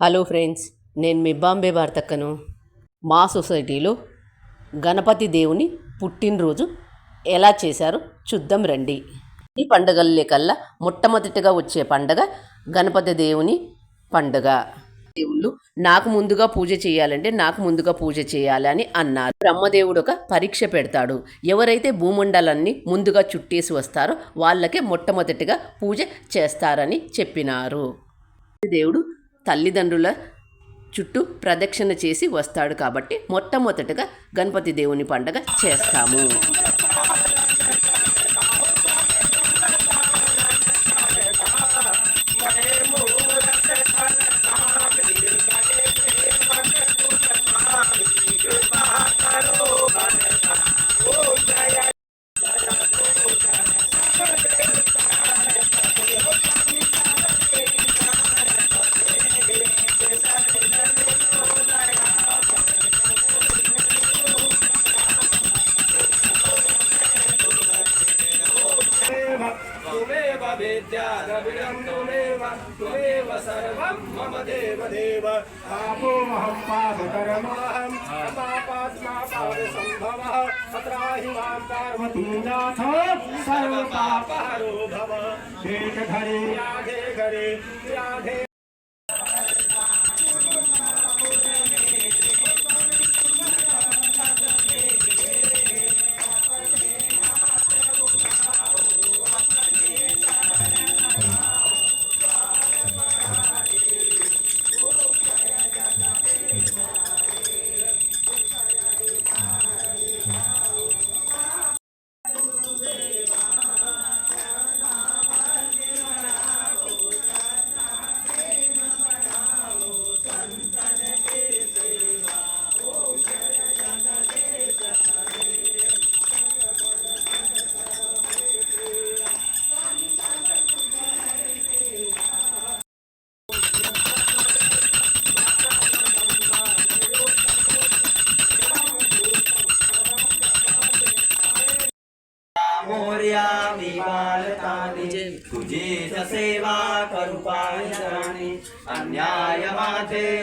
Hello friends నేను మీ బాంబే భారతక్కను మా సొసైటీలో గణపతి దేవుని పుట్టినరోజు ఎలా చేశారో చూద్దాం రండి. ఈ పండుగల్లో కల్లా మొట్టమొదటిగా వచ్చే పండగ గణపతి దేవుని పండుగ. దేవుళ్ళు నాకు ముందుగా పూజ చేయాలంటే నాకు ముందుగా పూజ చేయాలని అన్నారు. బ్రహ్మదేవుడు ఒక పరీక్ష పెడతాడు. ఎవరైతే భూమండలాన్ని ముందుగా చుట్టేసి వస్తారో వాళ్ళకే మొట్టమొదటిగా పూజ చేస్తారని చెప్పినారు. దేవుడు తల్లిదండ్రుల చుట్టూ ప్రదక్షిణ చేసి వస్తాడు కాబట్టి మొట్టమొదటగా గణపతి దేవుని పండగ చేస్తాము. त्वमेव वेद्यारविणं त्वमेव त्वमेव सर्वं मम देव देव आपोमहं पादकरमहं पापात्मा पादसम्भवः अत्राहि माँ पार्वतीनाथ सर्वपापहरो भव। शेष घरे राधे घरे राधे मोर्या मी बालकाने तुझी सेवा करू पायराने अन्याय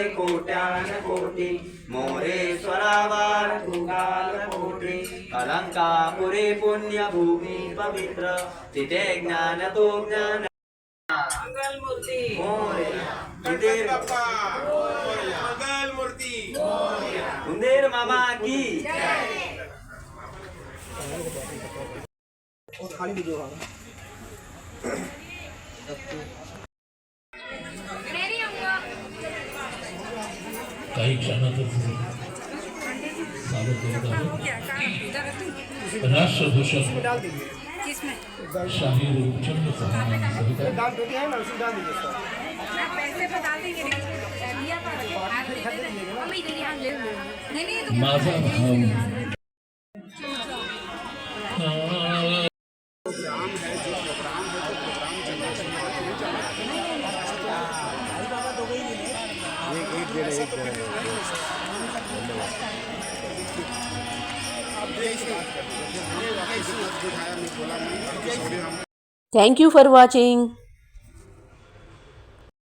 कोट्यान कोटी। मोरेश्वरावार तू गाल कोटी। अलंकापुरी पुण्य भूमी पवित्र। तिथे ज्ञान तो ज्ञान। मोरया. उंदीर मंगल मूर्ती उंदीर मामा की? काही क्षणातच सादर करीत आहोत राष्ट्रभूषण शाहीर रूपचंद चव्हाण सहित दान पेटी है जो प्रोग्राम है जो प्रोग्राम चलना चाहिए वो नहीं था आप दे देना हम इधर यहाँ थैंक यू फॉर नहीं